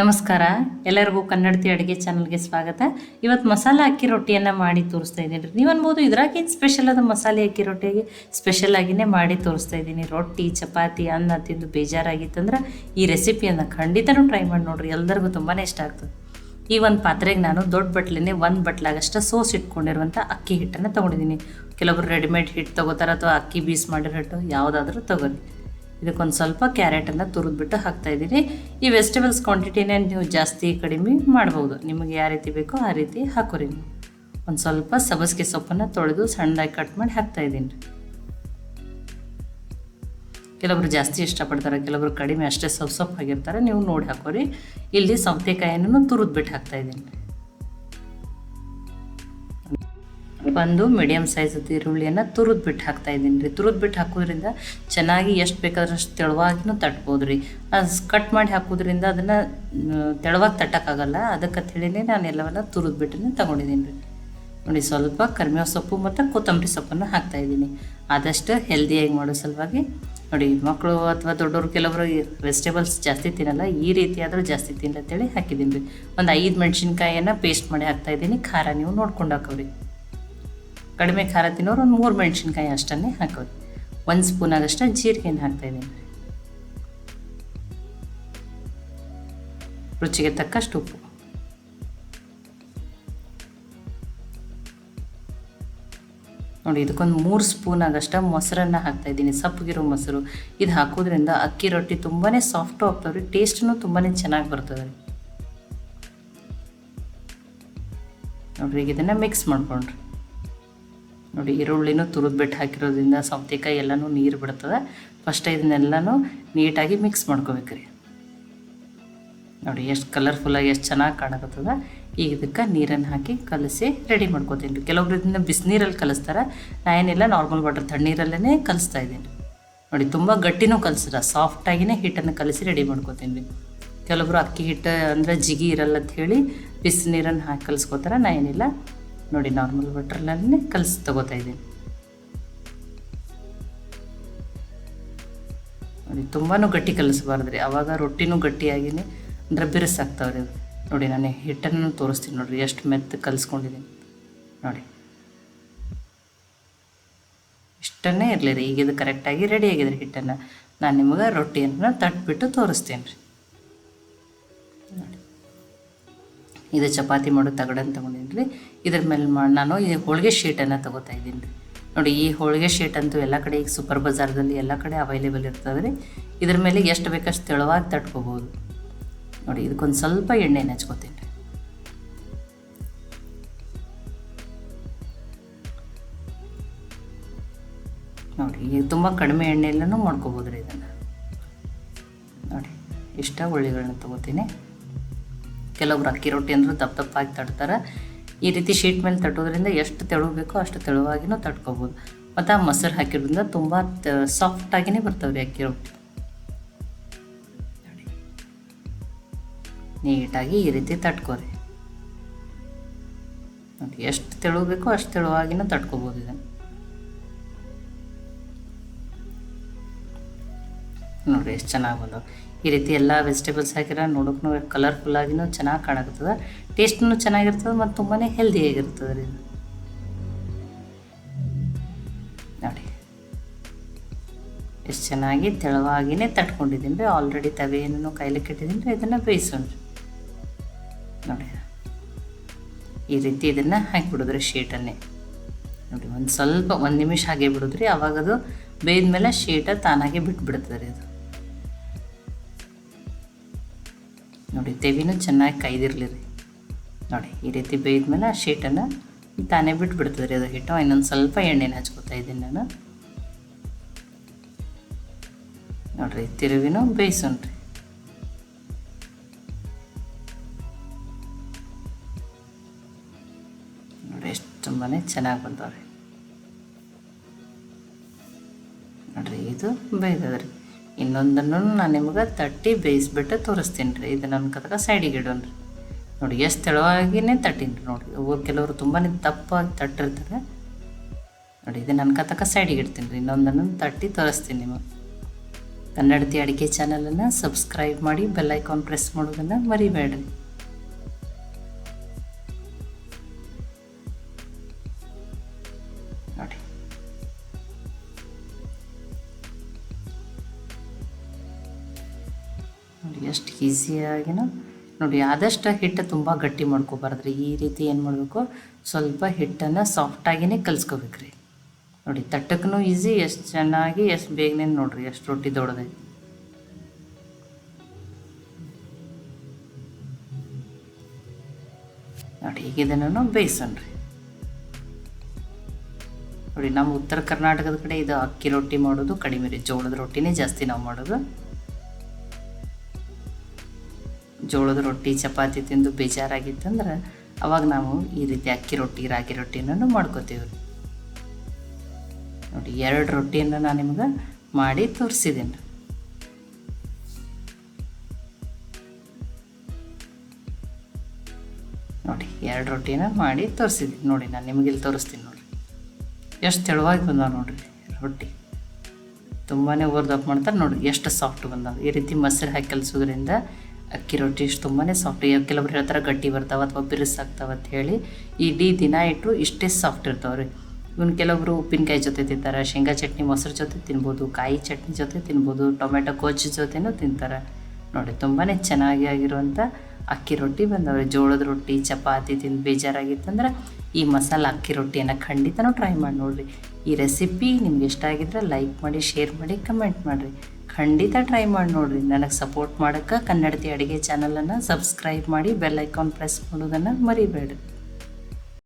ನಮಸ್ಕಾರ. ಎಲ್ಲರಿಗೂ ಕನ್ನಡತಿ ಅಡುಗೆ ಚಾನಲ್ಗೆ ಸ್ವಾಗತ. ಇವತ್ತು ಮಸಾಲೆ ಅಕ್ಕಿ ರೊಟ್ಟಿಯನ್ನು ಮಾಡಿ ತೋರಿಸ್ತಾ ಇದ್ದೀನಿ ರೀ. ನೀವು ಅನ್ಬೋದು ಇದ್ರಾಗೇನು ಸ್ಪೆಷಲ್ ಅದು ಮಸಾಲೆ ಅಕ್ಕಿ ರೊಟ್ಟಿಗೆ? ಆಗಿನೇ ಮಾಡಿ ತೋರಿಸ್ತಾ ಇದ್ದೀನಿ. ರೊಟ್ಟಿ, ಚಪಾತಿ, ಅನ್ನ ತಿಂದು ಬೇಜಾರಾಗಿತ್ತಂದ್ರೆ ಈ ರೆಸಿಪಿಯನ್ನು ಖಂಡಿತನೂ ಟ್ರೈ ಮಾಡಿ ನೋಡ್ರಿ. ಎಲ್ಲರಿಗೂ ತುಂಬಾ ಇಷ್ಟ ಆಗ್ತದೆ. ಈ ಒಂದು ಪಾತ್ರೆಗೆ ನಾನು ದೊಡ್ಡ ಬಟ್ಲೇ ಒಂದು ಬಟ್ಲಾಗಷ್ಟು ಸೋಸ್ ಇಟ್ಕೊಂಡಿರುವಂಥ ಅಕ್ಕಿ ಹಿಟ್ಟನ್ನು ತೊಗೊಂಡಿದ್ದೀನಿ. ಕೆಲವರು ರೆಡಿಮೇಡ್ ಹಿಟ್ಟು ತೊಗೋತಾರೆ ಅಥವಾ ಅಕ್ಕಿ ಬೀಸ್ ಮಾಡಿರೋ ಹಿಟ್ಟು ಯಾವುದಾದ್ರೂ ತೊಗೊರಿ ಇದಕ್ಕೊಂದು ಸ್ವಲ್ಪ ಕ್ಯಾರೆಟನ್ನು ತುರಿದ್ಬಿಟ್ಟು ಹಾಕ್ತಾಯಿದ್ದೀನಿ ಈ ವೆಜಿಟೇಬಲ್ಸ್ ಕ್ವಾಂಟಿಟಿನ ನೀವು ಜಾಸ್ತಿ ಕಡಿಮೆ ಮಾಡ್ಬೋದು. ನಿಮಗೆ ಯಾವ ರೀತಿ ಬೇಕೋ ಆ ರೀತಿ ಹಾಕೋರಿ ನೀವು. ಒಂದು ಸ್ವಲ್ಪ ಸಬಸ್ಗೆ ಸೊಪ್ಪನ್ನು ತೊಳೆದು ಸಣ್ಣದಾಗಿ ಕಟ್ ಮಾಡಿ ಹಾಕ್ತಾಯಿದ್ದೀನಿ ರೀ ಕೆಲವರು ಜಾಸ್ತಿ ಇಷ್ಟಪಡ್ತಾರೆ, ಕೆಲವರು ಕಡಿಮೆ ಅಷ್ಟೇ ಸೊಪ್ಪು ಸೊಪ್ಪು ಆಗಿರ್ತಾರೆ, ನೀವು ನೋಡಿ ಹಾಕೋರಿ. ಇಲ್ಲಿ ಸೌತೆಕಾಯಿಯನ್ನು ತುರಿದ್ಬಿಟ್ಟು ಹಾಕ್ತಾಯಿದ್ದೀನಿ ಒಂದು ಮೀಡಿಯಮ್ ಸೈಜ್ ಈರುಳ್ಳಿಯನ್ನು ತುರಿದ್ಬಿಟ್ಟು ಹಾಕ್ತಾ ಇದ್ದೀನಿ ರೀ. ತುರಿದ್ಬಿಟ್ಟು ಹಾಕೋದ್ರಿಂದ ಚೆನ್ನಾಗಿ ಎಷ್ಟು ಬೇಕಾದ್ರೆ ಅಷ್ಟು ತೆಳುವಾಗಿನೂ ತಟ್ಬೋದು ರೀ. ಕಟ್ ಮಾಡಿ ಹಾಕೋದ್ರಿಂದ ಅದನ್ನು ತೆಳುವಾಗಿ ತಟ್ಟೋಕ್ಕಾಗಲ್ಲ. ಅದಕ್ಕೆ ಹೇಳಿನೇ ನಾನು ಎಲ್ಲವನ್ನ ತುರಿದ್ಬಿಟ್ಟು ತಗೊಂಡಿದ್ದೀನಿ ರೀ. ನೋಡಿ, ಸ್ವಲ್ಪ ಕರಿಬೇವು ಸೊಪ್ಪು ಮತ್ತು ಕೊತ್ತಂಬರಿ ಸೊಪ್ಪನ್ನು ಹಾಕ್ತಾಯಿದ್ದೀನಿ ಆದಷ್ಟು ಹೆಲ್ದಿಯಾಗಿ ಮಾಡೋ ಸಲುವಾಗಿ ನೋಡಿ ಮಕ್ಕಳು ಅಥವಾ ದೊಡ್ಡವರು ಕೆಲವರು ವೆಜಿಟೇಬಲ್ಸ್ ಜಾಸ್ತಿ ತಿನ್ನಲ್ಲ, ಈ ರೀತಿ ಆದರೂ ಜಾಸ್ತಿ ತಿನ್ನತ್ತೇಳಿ ಹಾಕಿದ್ದೀನಿ ರೀ. ಒಂದು ಐದು ಮೆಣಸಿನ್ಕಾಯಿಯನ್ನು ಪೇಸ್ಟ್ ಮಾಡಿ ಹಾಕ್ತಾಯಿದ್ದೀನಿ ಖಾರ ನೀವು ನೋಡ್ಕೊಂಡು ಹಾಕೋರಿ. ಕಡಿಮೆ ಖಾರ ತಿನ್ನೋರು ಒಂದು ಮೂರು ಮೆಣಸಿನ್ಕಾಯಿ ಅಷ್ಟನ್ನೇ ಹಾಕೋದು. ಒಂದು ಸ್ಪೂನ್ ಆಗಷ್ಟು ಜೀರಿಗೆಯನ್ನು ಹಾಕ್ತಾಯಿದ್ದೀನಿ ರುಚಿಗೆ ತಕ್ಕಷ್ಟು ಉಪ್ಪು. ನೋಡಿ, ಇದಕ್ಕೊಂದು ಮೂರು ಸ್ಪೂನ್ ಆಗಷ್ಟು ಮೊಸರನ್ನು ಹಾಕ್ತಾಯಿದ್ದೀನಿ ಸಪ್ಪಗಿರೋ ಮೊಸರು. ಇದು ಹಾಕೋದ್ರಿಂದ ಅಕ್ಕಿ ರೊಟ್ಟಿ ತುಂಬಾ ಸಾಫ್ಟು ಆಗ್ತಾವೆ ರೀ ಟೇಸ್ಟೂ ತುಂಬಾ ಚೆನ್ನಾಗಿ ಬರ್ತದೆ. ನೋಡ್ರಿ ಈಗ ಇದನ್ನು ಮಿಕ್ಸ್ ಮಾಡ್ಕೊಂಡ್ರಿ. ನೋಡಿ ಈರುಳ್ಳಿನೂ ತುರಿದ್ಬಿಟ್ಟು ಹಾಕಿರೋದ್ರಿಂದ ಸೌತೆಕಾಯಿ ಎಲ್ಲನೂ ನೀರು ಬಿಡ್ತದೆ. ಫಸ್ಟ್ ಇದನ್ನೆಲ್ಲನೂ ನೀಟಾಗಿ ಮಿಕ್ಸ್ ಮಾಡ್ಕೋಬೇಕು ರೀ. ನೋಡಿ ಎಷ್ಟು ಕಲರ್ಫುಲ್ಲಾಗಿ ಎಷ್ಟು ಚೆನ್ನಾಗಿ ಕಾಣಕತ್ತದ. ಈಗ ಇದಕ್ಕೆ ನೀರನ್ನು ಹಾಕಿ ಕಲಸಿ ರೆಡಿ ಮಾಡ್ಕೋತೀನಿ ರೀ. ಕೆಲವೊಬ್ರು ಇದನ್ನ ಬಿಸಿನೀರಲ್ಲಿ ಕಲಿಸ್ತಾರೆ. ನಾ ಏನಿಲ್ಲ ನಾರ್ಮಲ್ ವಾಟರ್ ತಣ್ಣೀರಲ್ಲೇ ಕಲಿಸ್ತಾ ಇದ್ದೀನಿ. ನೋಡಿ ತುಂಬ ಗಟ್ಟಿನೂ ಕಲಿಸಿರ ಸಾಫ್ಟಾಗಿನೇ ಹಿಟ್ಟನ್ನು ಕಲಸಿ ರೆಡಿ ಮಾಡ್ಕೋತೀನಿ ರೀ. ಕೆಲವೊಬ್ರು ಅಕ್ಕಿ ಹಿಟ್ಟು ಅಂದರೆ ಜಿಗಿ ಇರಲ್ಲ ಅಂತ ಹೇಳಿ ಬಿಸಿನೀರನ್ನು ಹಾಕಿ ಕಲಿಸ್ಕೋತಾರೆ. ನಾ ಏನಿಲ್ಲ ನೋಡಿ ನಾರ್ಮಲ್ ವಾಟ್ರಲ್ಲೇ ಕಲಸಿ ತಗೋತಾ ಇದ್ದೀನಿ. ನೋಡಿ ತುಂಬಾ ಗಟ್ಟಿ ಕಲಿಸ್ಬಾರ್ದು ಅವಾಗ ರೊಟ್ಟಿನೂ ಗಟ್ಟಿಯಾಗಿನೇ ಅಂದರೆ ಬಿರುಸಾಗ್ತಾವೆ ರೀ ನೋಡಿ ನಾನು ಹಿಟ್ಟನ್ನು ತೋರಿಸ್ತೀನಿ ನೋಡಿರಿ, ಎಷ್ಟು ಮೆತ್ತ ಕಲಿಸ್ಕೊಂಡಿದ್ದೀನಿ. ನೋಡಿ. ಇಷ್ಟನ್ನೇ ಇರಲಿ ರೀ, ಈಗ ಇದು ಕರೆಕ್ಟಾಗಿ ರೆಡಿ ಆಗಿದೆ ಹಿಟ್ಟನ್ನು. ನಾನು ನಿಮಗೆ ರೊಟ್ಟಿಯನ್ನು ತಟ್ಬಿಟ್ಟು ತೋರಿಸ್ತೀನಿ ರೀ ಇದು ಚಪಾತಿ ಮಾಡೋ ತಗಡನ್ನು ತೊಗೊಂಡಿನಿ ರೀ ಇದ್ರ ಮೇಲೆ ಮಾಡಿ ನಾನು ಈ ಹೋಳಿಗೆ ಶೀಟನ್ನು ತೊಗೋತಾ ಇದ್ದೀನಿ. ರೀ ನೋಡಿ, ಈ ಹೋಳಿಗೆ ಶೀಟ್ ಅಂತೂ ಎಲ್ಲ ಕಡೆ ಈಗ ಸೂಪರ್ ಬಜಾರ್ದಲ್ಲಿ ಎಲ್ಲ ಕಡೆ ಅವೈಲೇಬಲ್ ಇರ್ತದೆ ರೀ. ಇದ್ರ ಮೇಲೆ ಎಷ್ಟು ಬೇಕಷ್ಟು ತೆಳುವಾಗಿ ತಟ್ಕೋಬೋದು. ನೋಡಿ, ಇದಕ್ಕೊಂದು ಸ್ವಲ್ಪ ಎಣ್ಣೆ ಹಚ್ಕೋತೀನಿ ರೀ. ನೋಡಿ, ಈಗ ತುಂಬ ಕಡಿಮೆ ಎಣ್ಣೆಯಲ್ಲೂ ಮಾಡ್ಕೋಬೋದು ರೀ ಇದನ್ನು. ನೋಡಿ, ಇಷ್ಟ ಉಳ್ಳಿಗಳನ್ನ ತೊಗೋತೀನಿ. ಕೆಲವೊಬ್ರು ಅಕ್ಕಿ ರೊಟ್ಟಿ ಅಂದ್ರೆ ದಪ್ಪ ದಪ್ಪಾಗಿ ತಟ್ತಾರೆ. ಈ ರೀತಿ ಶೀಟ್ ಮೇಲೆ ತಟ್ಟೋದ್ರಿಂದ ಎಷ್ಟು ತೆಳು ಬೇಕೋ ಅಷ್ಟು ತೆಳುವಾಗಿನೂ ತಟ್ಕೋಬೋದು. ಮತ್ತು ಆ ಮೊಸರು ಹಾಕಿರೋದ್ರಿಂದ ತುಂಬ ಸಾಫ್ಟಾಗಿಯೇ ಬರ್ತವೆ ರೀ ಅಕ್ಕಿ ರೊಟ್ಟಿ. ನೀಟಾಗಿ ಈ ರೀತಿ ತಟ್ಕೋರಿ. ನೋಡಿ, ಎಷ್ಟು ತೆಳು ಬೇಕೋ ಅಷ್ಟು ತೆಳುವಾಗಿನೂ ತಟ್ಕೋಬೋದು ಇದನ್ನು. ನೋಡಿರಿ ಎಷ್ಟು ಚೆನ್ನಾಗಿ ಬಂದವು ಈ ರೀತಿ ಎಲ್ಲ ವೆಜಿಟೇಬಲ್ಸ್ ಹಾಕಿರ ನೋಡೋಕ್ಕೂ ಕಲರ್ಫುಲ್ಲಾಗಿನೂ ಚೆನ್ನಾಗಿ ಕಾಣಕತ್ತದ. ಟೇಸ್ಟ್ನು ಚೆನ್ನಾಗಿರ್ತದೆ ಮತ್ತು ತುಂಬಾ ಹೆಲ್ದಿಯಾಗಿರ್ತದೆ ರೀ ನೋಡಿ ಎಷ್ಟು ಚೆನ್ನಾಗಿ ತೆಳುವಾಗಿನೇ ತಟ್ಕೊಂಡಿದ್ದೀನಿ ರೀ. ಆಲ್ರೆಡಿ ತವೆಯನ್ನು ಕೈಲಿಕ್ಕೆ ಇಟ್ಟಿದ್ದೀನಿ ರೀ. ಇದನ್ನು ಬೇಯಿಸೋಣ ನೋಡಿ ಈ ರೀತಿ ಇದನ್ನು ಹಾಕಿಬಿಡೋದ್ರಿ ಶೀಟನ್ನೇ. ನೋಡಿ ಒಂದು ಸ್ವಲ್ಪ, ಒಂದು ನಿಮಿಷ ಹಾಗೆ ಬಿಡೋದ್ರಿ. ಅವಾಗ ಅದು ಬೇಯ್ದ ಶೀಟ ತಾನಾಗೆ ಬಿಟ್ಬಿಡ್ತದೆ ರೀ ಅದು. ತೆವಿನೂ ಚೆನ್ನಾಗಿ ಕೈದಿರಲಿ ರೀ. ನೋಡಿ, ಈ ರೀತಿ ಬೇಯ್ದ್ಮೇಲೆ ಆ ಶೀಟನ್ನು ತಾನೇ ಬಿಟ್ಬಿಡ್ತದೆ ರೀ ಅದು ಹಿಟ್ಟು. ಇನ್ನೊಂದು ಸ್ವಲ್ಪ ಎಣ್ಣೆನ ಹಚ್ಕೋತಾ ಇದ್ದೀನಿ ನಾನು. ನೋಡಿರಿ, ತಿರುವಿನೂ ಬೇಯಿಸೋಣ ರೀ. ನೋಡಿ ಎಷ್ಟು ತುಂಬಾ ಚೆನ್ನಾಗಿ ಬಂದವ್ರಿ. ನೋಡಿರಿ, ಇದು ಬೇಯ್ದದ್ರಿ. ಇನ್ನೊಂದನ್ನು ನಾನು ನಿಮ್ಗೆ ತಟ್ಟಿ ಬೇಯಿಸ್ಬಿಟ್ಟು ತೋರಿಸ್ತೀನಿ ರೀ. ಇದು ನನ್ನ ಕದಕ ಸೈಡಿಗೆ ಇಡೋಣ ರೀ. ನೋಡಿ, ಎಷ್ಟು ತೆಳುವಾಗಿನೇ ತಟ್ಟಿನಿ ರೀ ನೋಡಿ ಕೆಲವರು ತುಂಬಾ ತಪ್ಪಾಗಿ ತಟ್ಟಿರ್ತಾರೆ. ನೋಡಿ, ಇದು ನನ್ನ ಕತಕ ಸೈಡಿಗೆ ಇಡ್ತೀನಿ ರೀ. ಇನ್ನೊಂದನ್ನು ತಟ್ಟಿ ತೋರಿಸ್ತೀನಿ ನಿಮಗೆ. ಕನ್ನಡತಿ ಅಡುಗೆ ಚಾನಲನ್ನು ಸಬ್ಸ್ಕ್ರೈಬ್ ಮಾಡಿ ಬೆಲ್ ಐಕಾನ್ ಪ್ರೆಸ್ ಮಾಡೋದನ್ನು ಮರಿಬೇಡ್ರಿ. ಎಷ್ಟು ಈಸಿಯಾಗಿನ ನೋಡಿ, ಆದಷ್ಟು ಹಿಟ್ಟು ತುಂಬ ಗಟ್ಟಿ ಮಾಡ್ಕೋಬಾರ್ದ್ರಿ. ಈ ರೀತಿ ಏನು ಮಾಡಬೇಕು? ಸ್ವಲ್ಪ ಹಿಟ್ಟನ್ನು ಸಾಫ್ಟಾಗಿಯೇ ಕಲಿಸ್ಕೋಬೇಕ್ರಿ. ನೋಡಿ ತಟ್ಟಕ್ಕೂ ಈಸಿ ಎಷ್ಟು ಚೆನ್ನಾಗಿ, ಎಷ್ಟು ಬೇಗನೆ ನೋಡ್ರಿ, ಎಷ್ಟು ರೊಟ್ಟಿ ದೊಡ್ಡದೈತಿ ನೋಡಿ, ಈಗ ಇದನ್ನು ಬೇಯಿಸೋಣ್ರಿ. ನೋಡಿ, ನಮ್ಮ ಉತ್ತರ ಕರ್ನಾಟಕದ ಕಡೆ ಇದು ಅಕ್ಕಿ ರೊಟ್ಟಿ ಮಾಡೋದು, ಕಡಿಮೆ ರೀ. ಜೋಳದ ರೊಟ್ಟಿನೇ ಜಾಸ್ತಿ ನಾವು ಮಾಡೋದು. ಜೋಳದ ರೊಟ್ಟಿ, ಚಪಾತಿ ತಿಂದು ಬೇಜಾರಾಗಿತ್ತಂದ್ರೆ ಅವಾಗ ನಾವು ಈ ರೀತಿ ಅಕ್ಕಿ ರೊಟ್ಟಿ, ರಾಗಿ ರೊಟ್ಟಿನೂ ಮಾಡ್ಕೋತೀವಿ. ನೋಡಿ, ಎರಡು ರೊಟ್ಟಿಯನ್ನು ನಾನು ನಿಮ್ಗೆ ಮಾಡಿ ತೋರಿಸಿದ್ದೀನಿ ನೋಡಿ, ಎರಡು ರೊಟ್ಟಿನ ಮಾಡಿ ತೋರಿಸಿದ್ದೀನಿ ನೋಡಿ, ನಾನು ನಿಮಗೆ ಇಲ್ಲಿ ತೋರಿಸ್ತೀನಿ ನೋಡಿ ಎಷ್ಟು ತೆಳುವಾಗಿ ಬಂದಾವ ನೋಡಿರಿ ರೊಟ್ಟಿ. ತುಂಬಾ ಓರ್ದಪ್ ಮಾಡ್ತಾರೆ ನೋಡಿ ಎಷ್ಟು ಸಾಫ್ಟ್ ಬಂದಾವ. ಈ ರೀತಿ ಮೊಸರು ಹಾಕಿ ಕಲಿಸೋದ್ರಿಂದ ಅಕ್ಕಿ ರೊಟ್ಟಿ ಇಷ್ಟು ತುಂಬಾ ಸಾಫ್ಟ್ ಕೆಲವ್ರು ಹೇಳ್ತಾರೆ ಗಟ್ಟಿ ಬರ್ತಾವೆ ಅಥವಾ ಬಿರುಸಾಗ್ತಾವೆ ಅಂತ ಹೇಳಿ. ಇಡೀ ದಿನ ಇಟ್ಟರು ಇಷ್ಟೇ ಸಾಫ್ಟ್ ಇರ್ತಾವೆ ರೀ. ಕೆಲವರು ಕೆಲವೊಬ್ರು ಉಪ್ಪಿನಕಾಯಿ ಜೊತೆ ತಿಂತಾರೆ, ಶೇಂಗಾ ಚಟ್ನಿ ಮೊಸರು ಜೊತೆ ತಿನ್ಬೋದು, ಕಾಯಿ ಚಟ್ನಿ ಜೊತೆ ತಿನ್ಬೋದು ಟೊಮೆಟೊ ಗೊಜ್ಜು ಜೊತೆನೂ ತಿಂತಾರೆ. ನೋಡಿ ತುಂಬಾ ಚೆನ್ನಾಗಿ ಆಗಿರುವಂಥ ಅಕ್ಕಿ ರೊಟ್ಟಿ ಬಂದವ್ರೆ. ಜೋಳದ ರೊಟ್ಟಿ, ಚಪಾತಿ ತಿಂದು ಬೇಜಾರಾಗಿತ್ತಂದ್ರೆ ಈ ಮಸಾಲ ಅಕ್ಕಿ ರೊಟ್ಟಿಯನ್ನು ಖಂಡಿತನೂ ಟ್ರೈ ಮಾಡಿ ನೋಡಿರಿ. ಈ ರೆಸಿಪಿ ನಿಮ್ಗೆ ಇಷ್ಟ ಆಗಿದ್ರೆ ಲೈಕ್ ಮಾಡಿ ಶೇರ್ ಮಾಡಿ ಕಮೆಂಟ್ ಮಾಡಿರಿ. ಖಂಡಿತ ಟ್ರೈ ಮಾಡಿ ನೋಡಿರಿ. ನನಗೆ ಸಪೋರ್ಟ್ ಮಾಡೋಕ್ಕೆ ಕನ್ನಡತಿ ಅಡುಗೆ ಚಾನಲನ್ನು ಸಬ್ಸ್ಕ್ರೈಬ್ ಮಾಡಿ ಬೆಲ್ ಐಕಾನ್ ಪ್ರೆಸ್ ಮಾಡೋದನ್ನು ಮರಿಬೇಡ್ರಿ.